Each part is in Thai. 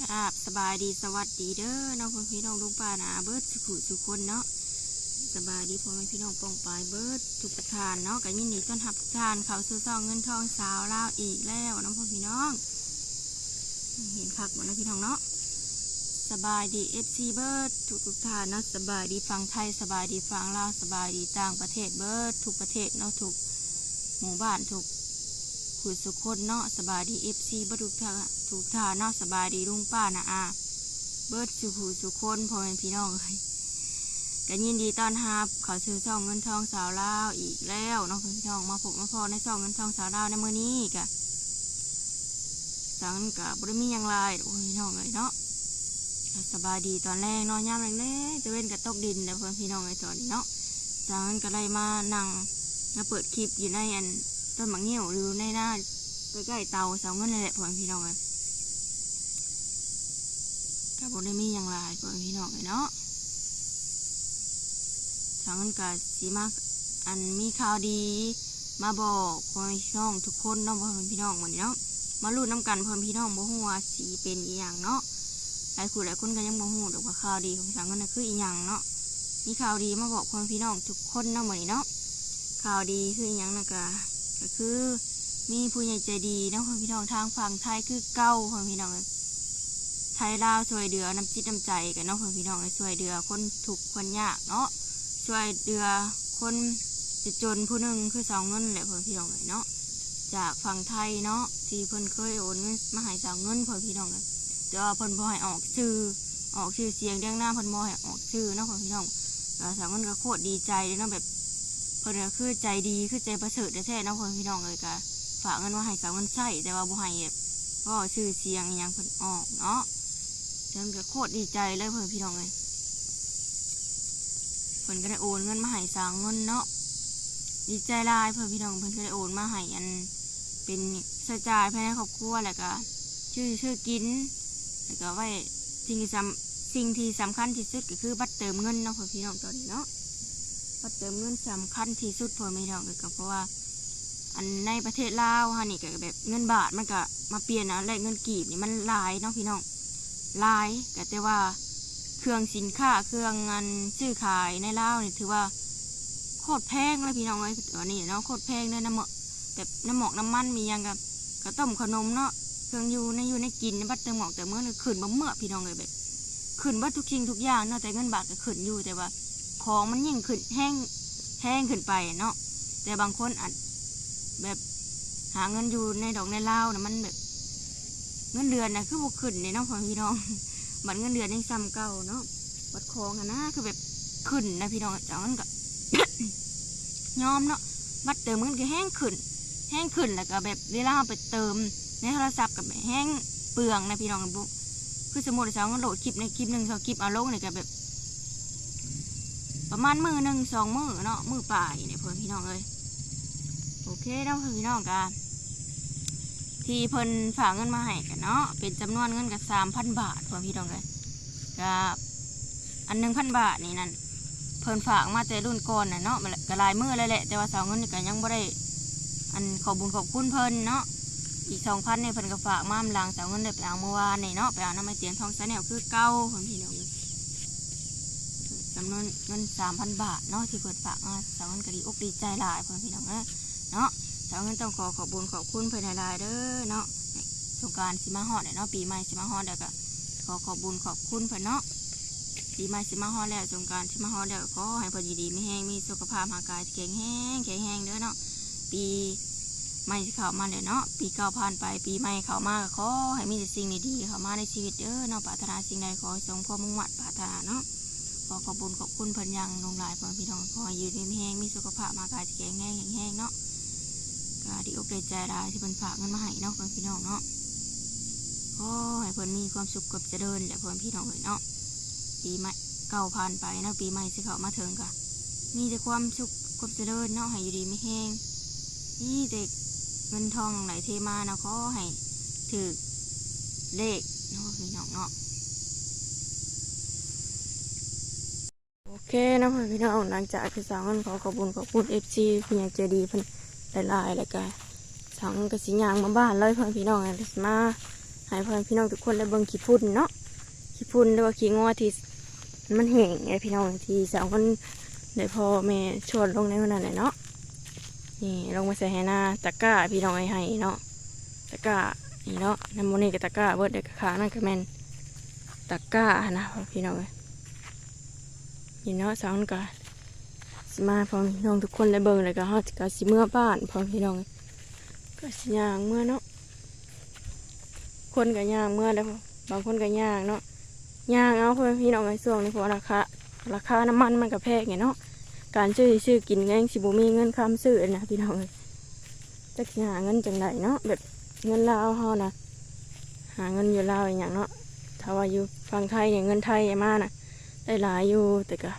ครับสบายดีสวัสดีเด้อน้องพ่อพี่น้องลุงป้านาเบิร์ดสุขุสุคนเนาะสบายดีพ่อแม่พี่น้องป้องปลายเบิร์ดทุกประทานเนาะกันยินดีต้อนรับทุกทานเขาสู่ซองเงินทองสาวลาวอีกแล้วน้องพ่อพี่น้อง เห็นคักหมดนะพี่น้องเนาะสบายดีเอฟซีเบิร์ดทุกทุกทานเนาะสบายดีฟังไทยสบายดีฟังลาวสบายดีต่างประเทศเบิร์ดทุกประเทศเนาะทุกหมู่บ้านทุก ขุดสุขคนเนาะสบายดีเอฟซีบัทุกท่าทุกท่าเนาะสบายดีลุงป้านะอาเบิร์ดสุขูสุขคนพ่อแม่พี่น้องเลยกันยินดีต้อนรับเขาซื้อช่องเงินทองสาวลาวอีกแล้วน้องพี่น้องมาพบมาพอในช่องเงินทองสาวลาวในมือนี้กะสังกับบริมีหยังไรโอ้ยพี่น้องเลยเนาะสบายดีตอนแรกนอนย่ำแรกๆจะเว้นกับตกดินแต่เพื่อนพี่น้องเลยตอนนี้เนาะสังก็เลยมานั่งมาเปิดคลิปอยู่ในอัน ต้นมะเงี้ยวหรือในหน้าใกล้ๆเตาเสาเงินนี่แหละพ่อแม่พี่น้องเลยถ้าบ่ได้มีอย่างไรพ่อพี่น้องเลยเนาะเสาเงินกับสีมากอันมีข่าวดีมาบอกพ่อแม่พี่น้องทุกคนเนาะพ่อพี่น้องวันนี้เนาะมาลุ้นน้ำกันพ่อพี่น้องบ่ฮู้ว่าสีเป็นอีหยังเนาะหลายคนหลายคนก็ยังบ่ฮู้ดอกว่าข่าวดีของเสาเงินน่ะคืออีหยังเนาะมีข่าวดีมาบอกพ่อพี่น้องทุกคนเนาะวันนี้เนาะข่าวดีคืออีหยังนะกะ ก็คือมีผู้ใหญ่ใจดีนะพ่อพี่น้องทางฝั่งไทยคือเก้าพ่อพี่น้องเอ้ยไทยลาวช่วยเดือน้ำจิตน้ำใจกันเนาะพ่อพี่น้องเอ้ช่วยเดือคนถูกคนยากเนาะช่วยเดือคนจะจนผู้หนึ่งคือสองเงินแหละพ่อพี่น้องเนาะจากฝั่งไทยเนาะที่เพิ่นเคยโอนเงินมาให้สาวเงินพ่อพี่น้องเอ้ยแต่ว่าเพิ่นบ่ให้ออกชื่อออกชื่อเสียงเรียงหน้าเพิ่นบ่ให้ออกชื่อเนาะพ่อพี่น้องสาวเงินก็โคตรดีใจเลยเนาะแบบ เพิ่นก็คือใจดีคือใจประเสริฐแท้ๆเนาะพ่อพี่น้องเลยก็ฝากเงินว่าให้สาวเงินใช้แต่ว่าบ่ให้แบบก็ชื่อเสียงอหยังเพิ่นออกเนาะเพิ่นก็โคตรดีใจเลยเพ่อพี่น้องเลยเพิ่นก็ได้โอนเงินมาให้สาวเงินเนาะดีใจลายเพ่อพี่น้องเพิ่นก็ได้โอนมาให้อันเป็นใช้จ่ายภายในครอบครัวแล้วก็ชื่อชื่อกินแล้วก็ไว้สิ่งที่สำสิ่งที่สำคัญที่สุดก็คือบัตรเติมเงินเนาะพ่อพี่น้องตอนนี้เนาะ ก็เติมเงินสำคัญที่สุดพอไม่ดอกเลยก็เพราะว่า อันในประเทศลาวฮะนี่ก็แบบเงินบาทมันก็มาเปลี่ยนเอาแลกเงินกีบนี่มันลายเนาะพี่น้องลายก็แต่ว่าเครื่องสินค้าเครื่องเงินซื้อขายในลาวนี่ถือว่าโคตรแพงเลยพี่น้องเลยตอนนี้เนาะโคตรแพงเลยน้ำหมอกแบบน้ำหมอกน้ำมันมียังกับก็ต้มขนมเนาะเครื่องอยู่ในอยู่ในกินในบัตรเติมหมอกแต่เมื่อนี่ขึ้นบ่เมื่อพี่น้องเลยแบบขึ้นบัตทุกสิ่งทุกอย่างเนาะแต่เงินบาทก็ขึ้นอยู่แต่ว่า ของมันยิ่งขึ้นแห้งแห้งขึ้นไปเนาะแต่บางคนอาจแบบหาเงินอยู่ในดอกในเล่านะมันแบบเงินเดือนนะคือบุขึ้นเนี่ยเนาะพ่อพี่น้องบัตรเงินเดือนยังซ้ำเก่าเนาะบัตรของอะนะคือแบบขึ้นนะพี่น้องจากนั้นก็ยอมเนาะบัตรเติมเงินก็แห้งขึ้น แห้งขึ้นแล้วก็แบบเวลาเราไปเติมในโทรศัพท์กับแห้งเปลืองนะพี่น้องบุคือสมมติเราโหลดคลิปในคลิปหนึ่งสองคลิปเอาลงเนี่ยก็แบบ ประมาณมือหนึ่งสองมือเนาะมือป่ายเนี่ยเพื่อนพี่น้องเลยโอเคเนาะเพื่อนพี่น้องกันที่เพิ่นฝากเงินมาให้กันเนาะเป็นจำนวนเงินกับสามพันบาทเพื่อนพี่น้องเลยกับอันหนึ่งพันบาทนี่นั่นเพิ่นฝากมาแต่รุ่นก่อนนะเนาะก็หลายมือเลยแหละแต่ว่าสาวเงินนี่ก็ยังบ่ได้ อันขอบุญขอบคุณเพิ่นเนาะอีกสองพันเนี่ยเพิ่นก็ฝากมาอำลางสาวเงินได้ไปเอาเมื่อวานนี่เนาะไปเอาน้ำไม้เตียนทองแสนแนวคือเก้าเพื่อนพี่น้อง จำนวนเงินสามพันบาทเนาะที่เปิดฝากมาสาวเงินก็ดีอกดีใจหลายเพื่อนพี่น้องเนาะเนาะสาวเงินต้องขอขอบบุญขอบคุณเพื่อนหลายๆเด้อเนาะสงการสิมาฮอดเนี่ยเนาะปีใหม่สิมาฮอดแล้วก็ขอขอบบุญขอบคุณเพื่อนเนาะปีใหม่สิมาฮอดแล้วสงการสิมาฮอดแล้วขอให้พอดีๆไม่แห้งมีสุขภาพร่างกายแข็งแรงแข็งแรงเด้อเนาะปีใหม่เข้ามาเลยเนาะปีเก่าผ่านไปปีใหม่เข้ามาก็ขอให้มีแต่สิ่งดีๆเข้ามาในชีวิตเด้อเนาะปรารถนาสิ่งใดขอสมความมุ่งมั่นปรารถนาเนาะ ขอขอบคุญขอบคุณเพิ่นยังลงหลายพอพี่น้องขออยู่ดีแห้งมีสุขภาพมากายแข็งแรงแข็งเนาะก็ดีอกดีใจได้ที่เพิ่นฝากเงินมาให้เนาะพ่อพี่น้องเนาะขอให้เพิ่นมีความสุขกับเจริญและพ่อพี่น้องเลยเนาะปีใหม่เก่าผ่านไปเนาะปีใหม่สิเขามาถึงกะมีแต่ความสุขความเจริญเนาะให้อยู่ดีไม่แห้งนี่เด็กเงินทองไหลเทมาเนาะขอให้ถือเลขเนาะพี่น้องเนาะ โอ เคนะพ่อพี่น้องหลังจากที่สาวเงินขอขอบคุญขอบคุณเอฟซีพี่ยังใจดีเพิ่นหลายๆแล้วก็สาวเงินก็สิยางมาบ้านเลยพ่อพี่น้องให้มาห้ให้พ่อแม่พี่น้องทุกคนได้เบิ่งขี้ฝุ่นเนาะขี้ฝุ่นหรือว่าขี้งอที่มันแห้งไงพี่น้องที่สาวคนได้พ่อแม่ชวนลงในวันนั้นแหละเนาะนี่ลงมาใส่ให้หน้าตะกร้าพี่น้องไอ้ให้เนาะตะกร้านี่เนาะน้ำมันนี่กับตะกร้าเบิดเด็กขานั่นก็แมนตะกร้านะพี่น้องเอ้ย นี่เนาะสาวคนก็สิมาพ่อพี่น้องทุกคนได้เบิ่งเลยก็เฮาก็สิเมื่อบ้านพ่อพี่น้องก็สิย่างเมื่อเนาะคนก็ย่างเมื่อแล้วบางคนก็ย่างเนาะย่างเอาพ่อพี่น้องในช่วงนี้เพราะราคาราคาน้ำมันมันก็แพงไงเนาะการซื้อซื้อกินก็ยังสิบุมีเงินคำซื้อนะพี่น้องจะหาเงินจังไดเนาะแบบเงินลาวเฮานะหาเงินอยู่ลาวอย่างเนาะถ้าว่าอยู่ฝั่งไทยเนี่ยเงินไทยมาน่ะ ได้หลายอยู่แต่ก็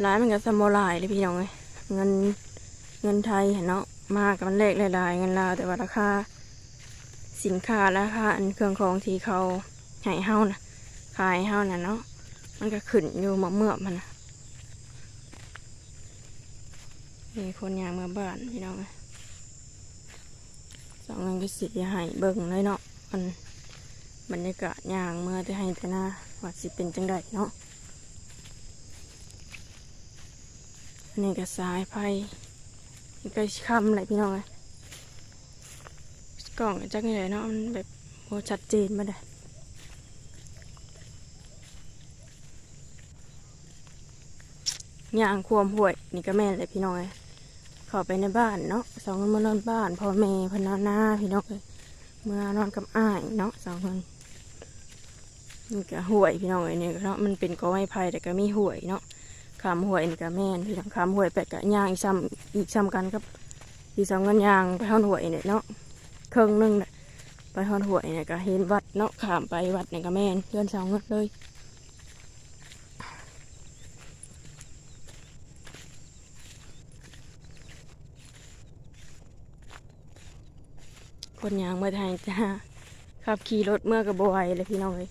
หลายมันก็สมอหลายเลยพี่น้องเลยเงินเงินไทยเห็นเนาะมากับมันเลขหลายๆเงินลาวแต่ว่าราคาสินค้าราคาอันเครื่องของที่เขาให้เฮานะขายเฮานะเนาะมันก็ขึ้นอยู่มอเมื่อมันน่ะมีคนยางเมื่อบ้านพี่น้องสองเงินก็สิให้เบิ่งเลยเนาะมันบรรยากาศยางเมื่อแต่ให้แต่หน้า ว่าสิเป็นจังไดเนาะนนี้ก็สายไฟนี่ก็คำเลยพี่น้องเอ้ยกล่องจักไงเนาะมันแบบโหชัดเจนมาได้ย่างควมห่วยนี่ก็แม่เลยพี่น้องเอ้ยข้าไปในบ้านเนาะสองคนมานอนบ้านพ่อแม่พนนอนหน้าพี่น้องเลยเมื่อนอนกับอ้ายเนาะสองคน นี่ก็ห่วยพี่น้องเอ้นี่เนาะมันเป็นกอไม้ไผ่แต่ก็มีห่วยเนาะขามห่วยนี่ก็แม่นพี่น้องขามห่วยไปก็ย่างอีกซ้ำอีกซ้ำกันกับอีสองเงินย่างไปเท่าห่วยเนี่ยเนาะเครื่องหนึงน่ะไปฮอนหวยเนี่ยก็เห็นวัดเนาะขามไปวัดเนี่ยก็แม่นเพื่อนสองเงินเลยคนยางเมาไทยจ้าขับขี่รถเมื่อกับบไหวเลยพี่น้องเลย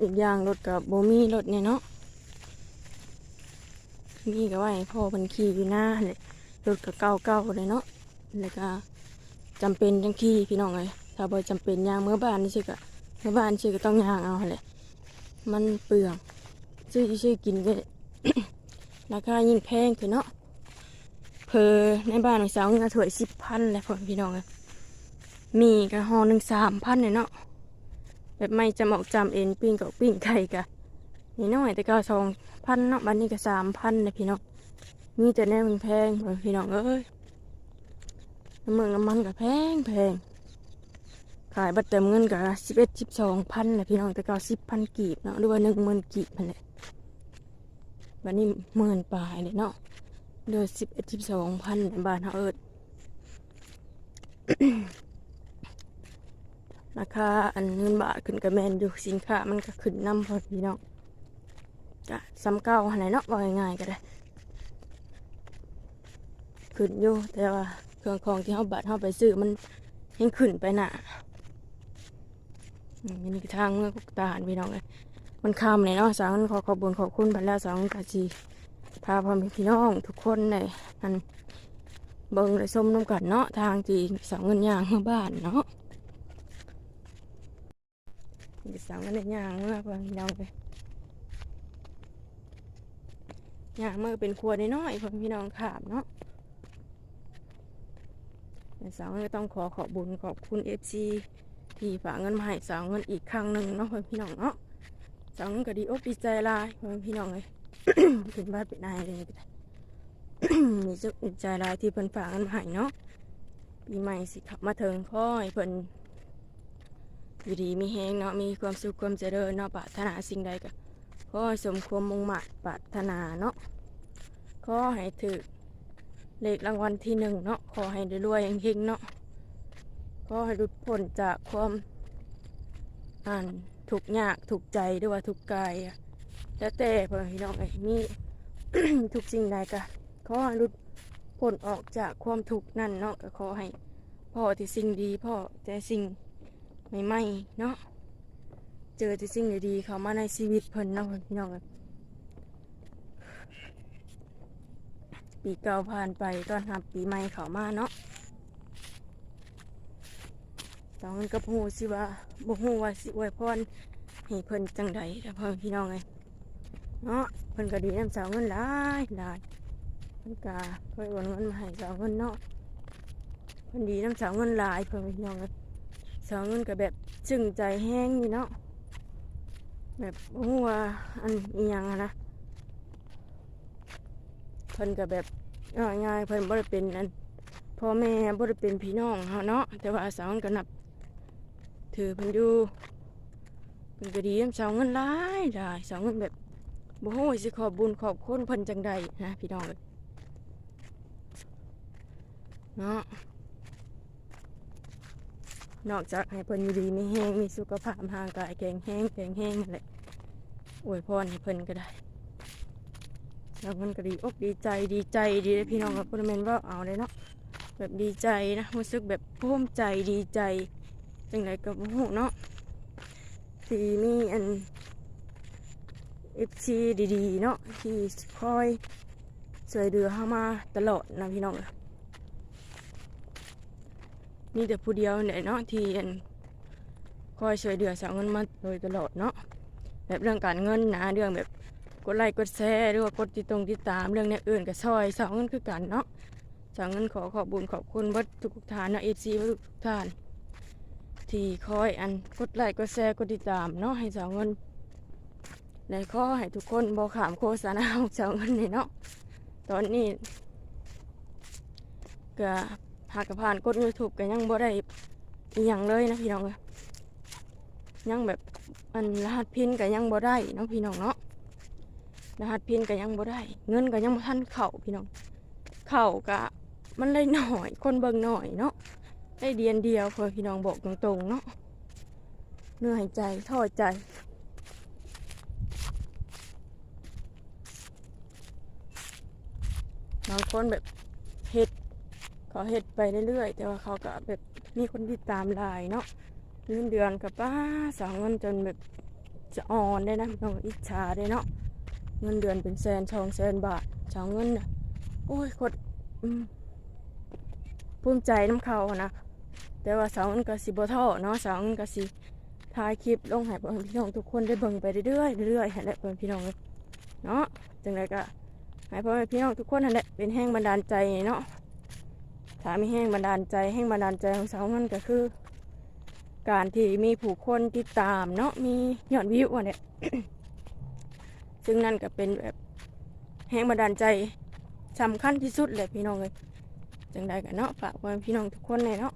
อีกอย่างรถกับโบมีรถเนี่ยเนาะมีก็ว่าพ่อเพันขี่อยู่หน้าเลยรถกับเก้าเก้าเลยเนาะแล้วก็จำเป็นจังขี้พี่น้องเลยถ้าบ่จำเป็นยางเมื่อบ้านนี่สิกะเมื่อบ้านสิก็ต้องยางเอาหั่นแหละมันเปลืองซื้อซื้อกินก็ราคายิ่งแพงคือเนาะเพอในบ้านของสาวเงินถวยสิบพันแหละพ่อพี่น้องเลยมีกระหอหนึ่งสามพันเลยเนาะ แบบไม่จำออกจำเอ็นปิ้งกับปิ้งไก่กะนี่น้อยแต่ก็สองพันเนาะบ้านนี้ก็สามพันเลยพี่น้องมีแต่แน่มันแพงพี่น้องเอ้ยน้ำมันน้ำมันก็แพงแพงขายบัตรเติมเงินก็สิบเอ็ดสิบสองพันแหละพี่น้องแต่ก็สิบพันกีบเนาะหรือว่าหนึ่งหมื่นกีบนั่นแหละวันนี้หมื่นปลายเลยเนาะเดือนสิบเอ็ดสิบสองพันบาทเฮาเอิด ราคาอันเงินบาทขึ้นกับแมนอยู่สินค้ามันก็ขึ้นน้ำพอพี่น้องก็ซ้ำเก้าหันไหนเนาะว่าง่ายๆก็ได้ขึ้นอยู่แต่ว่าเครื่องของที่เขาบัตรเขาไปซื้อมันยังขึ้นไปหนาอืมนี่ทางเมืองกุกตาหารพี่น้องเลยมันคำเลยเนาะสาวขอขอบุญขอบคุณบัตรแล้วสาวกาจีพาพ่อแม่พี่น้องทุกคนเลยอันเบิ่งเลยส้มน้ำกันเนาะทางจีสาวเงินยางเมื่อบ้านเนาะ นี่สาวเงินยางเมื่อพ่อแม่พี่น้องเลยยางเมื่อเป็นครัวน้อยๆพ่อพี่น้องขามเนาะสาวก็ต้องขอขอบบุญขอบคุณเอฟซีที่ฝากเงินมาให้สาวเงินอีกครั้งหนึ่งเนาะพ่อพี่น้องเนาะสาวเงินก็ดีอกดีใจลายพ่อพี่น้องเลยถึงบ้านเป็นนายเลยด้มีจุกใจลายที่เพิ่นฝากเงินมาให้เนาะปีใหม่สิขับมาเถึงพ่อให้เพิ่น อยู่ดีมีแฮงเนาะมีความสุขความเจริญเนาะปรารถนาสิ่งใดก็ขอให้สมความมุ่งมั่นปรารถนาเนาะขอให้ถึกเลขรางวัลที่หนึ่งเนาะขอให้ได้รวยๆเฮงๆเนาะขอให้หลุดพ้นจากความอ่านถูกยากถูกใจหรือว่าถูกกายแล้วแต่พ่อพี่น้องไอ้มีทุกสิ่งใดก็ขอให้หลุดพ้นออกจากความทุกข์นั่นเนาะก็ขอให้พ่อที่สิ่งดีพ่อแต่สิ่ง ใหม่ๆเนาะเจอแต่สิ่งดีๆเข้ามาในชีวิตเพิ่นเนาะพี่น้องปีเก่าผ่านไปต้อนรับปีใหม่เข้ามาเนาะสองเงินกับฮู้สิว่าบ่ฮู้ว่าสิอวยพรให้เพิ่นจังใดแต่พ่อพี่น้องไงเนาะเพิ่นก็ดีน้ำสาวเงินหลายหลายเพิ่นก็เคยโอนเงินมาให้สาวเงินเนาะเพิ่นดีน้ำสาวเงินหลายเพ่อแม่พี่น้องเอ้ย สาวเงินก็แบบจึงใจแห้งนี่เนาะแบบบ่ฮู้ว่าอันอีหยังอะนะเพิ่นก็แบบง่ายๆเพิ่นบ่ได้เป็นอันพ่อแม่บ่ได้เป็นพี่น้องเฮาเนาะแต่ว่าสาวมันก็นับ ถือเพิ่นอยู่เพิ่นก็ดีนำสาวเงินหลายหลายสาวเงินแบบบ่ฮู้สิขอบบุญขอบคุณเพิ่นจังใดนะพี่น้องเนาะ นอกจากให้เพิ่นอยู่ดีมีแฮงมีสุขภาพร่างกายแข็งแรงแข็งแรงนั่นแหละอวยพรให้เพิ่นก็ได้สาวเงินก็ดีอกดีใจดีใจดีเด้อพี่น้องครับบ่ได้แม่นว่าเอาเลยเนาะแบบดีใจนะรู้สึกแบบภูมิใจดีใจจังไรกับหูเนาะที่มีอันเอฟซีดีๆเนาะที่คอยช่วยเหลือเข้ามาตลอดนะพี่น้อง มีแต่ผู้เดียวเนี่ยเนาะที่อันคอยช่วยเหลือสาวเงินมาโดยตลอดเนาะแบบเรื่องการเงินนะเรื่องแบบกดไลค์กดแชร์หรือว่ากดติดตรงติดตามเรื่องเนี้ยอื่นก็ซอยสาวเงินคือกันเนาะจากนั้นขอขอบบุญขอบคุณวัดทุกท่านนะเอซีวัดทุกท่าน ที่คอยอันกดไลค์กดแชร์กดติดตามเนาะให้สาวเงินและขอให้ทุกคนบอกขามโฆษณาของสาวเงินนี่เนาะตอนนี้ก็ หากผ่านกดยูทูบก็ยังบ่ได้อหย่างเลยนะพี่น้องเอ้ยยังแบบอันรหัสพินก็ยังบ่ได้เนาะพี่น้องเนาะรหัสพินก็ยังบ่ได้ เงินก็ยังบ่ทันเข้าพี่น้อง เข่ากะมันเลยหน่อยคนเบิ่งหน่อยเนาะได้เดียนเดียวเพื่อพี่น้องบอกตรงๆเนาะเหนื่อยใจท้อใจบางคนแบบ เขาเฮ็ดไปเรื่อยๆแต่ว่าเขาก็แบบมีคนติดตามหลายเนาะเงินเดือนกับป้าสาวเงินจนแบบจะอ่อนได้นะน้องอิจฉาได้เนาะเงินเดือนเป็นแสนสองแสนบาทสาวเงินน่ะโอ้ยโคตรอืมภูมิใจน้ำเขานะแต่ว่าสาวมันก็สิบ่ท้อเนาะสาวมันก็สิถ่ายคลิปลงให้พ่อแม่พี่น้องทุกคนได้เบิ่งไปเรื่อยๆเรื่อยๆให้แหละพ่อแม่พี่น้องเนาะจังไดก็ให้พ่อแม่พี่น้องทุกคนนั่นแหละเป็นแห้งบันดาลใจเนาะ ถ้ามีแห้งบันดาลใจแห้งบันดาลใจของสาวมันก็คือ การที่มีผู้คนติดตามเนาะมียอดวิวอะเนี่ยซึ่งนั่นก็เป็นแบบแห้งบันดาลใจสำคัญที่สุดเลยพี่น้องเลยจังใดกันเนาะฝากไว้พี่น้องทุกคนเลยเนาะ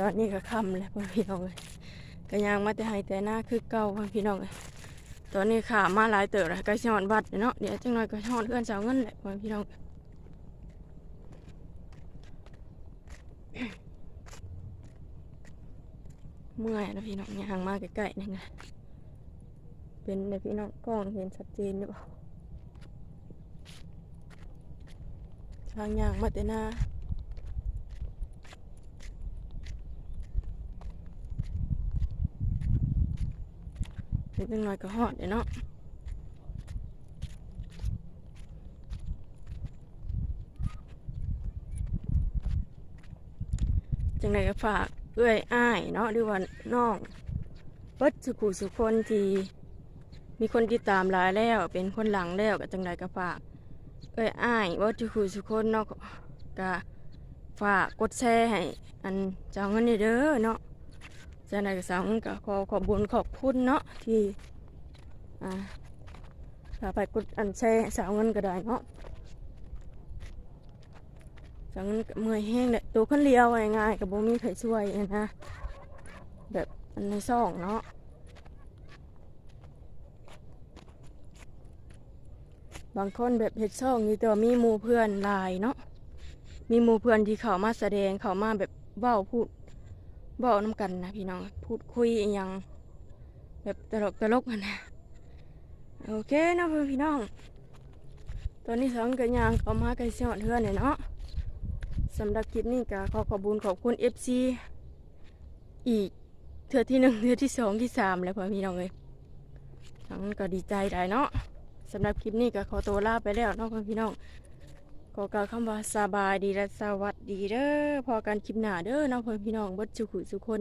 ตอนนี้ก็ค่ำเลยพี่น้องเลยก็ยังมาแต่ให้แต่หน้าคือเก่าพี่น้องเลยตอนนี้ขามาหลายเติบแล้วก็ชอนบัดเนาะเดี๋ยวจังหน่อยก็ชอนเพื่อนสาวเงินแหละพี่น้อง เมื่อยนะพี่น้องยางมาใกล้ๆนี่ไงเป็นในพี่น้องกล้องเห็นชัดเจนหรือเปล่าทางยางมาแต่หน้าเล็กน้อยก็หอดเลยเนาะจังไดก็ฝาก เอื้อยอ้ายเนาะหรือว่าน้องเบิดสุขุสุคนที่มีคนติดตามหลายแล้ว เป็นคนหลังแล้วก็จังใดก็ฝาก เอ้ยอ้ายว่าทุกคนทุคนเนาะก็ฝากกดแชร์ให้อันเจ้าเงินนี่เด้อเนาะจังใดก็สาวเงินก็ขอขอบคุญขอบคุณเนาะที่อ่าถ้าไปกดอันแชร์สาวเงินก็ได้เนาะ สาวเงินก็เมื่อยแห้งเลยตัวคนเดียวง่ายๆกับโบมีใครช่วยนะแบบอันในซ่องเนาะบางคนแบบเฮ็ดช่องนี่ต่ว่ามีมูเพื่อนลายเนาะมีมูเพื่อนที่เขามาแสดงเขามาแบบเบ้าพูดเบ้าน้ำกันนะพี่น้องพูดคุยอหยังแบบตลกตลกกันนะโอเคนะเพื่อนพี่น้องตอนนี้สองกันยางเขามากันเสียอดเพื่อนเนี่ยเนาะ สำหรับคลิปนี้ก็ขอขอบคุณขอบคุณ FC อีกเทือที่หนึ่งเทือที่สองที่สามแล้วพ่อพี่น้องเลยทั้งก็ดีใจได้เนาะสำหรับคลิปนี้ก็ขอตัวลาไปแล้วเน้องพี่น้องขอกล่าวคำว่าสบายดีและสวัสดีเด้อพอกันคลิปหน้าเด้อเน้องพ่อพี่น้องเบิดสุขุสุคน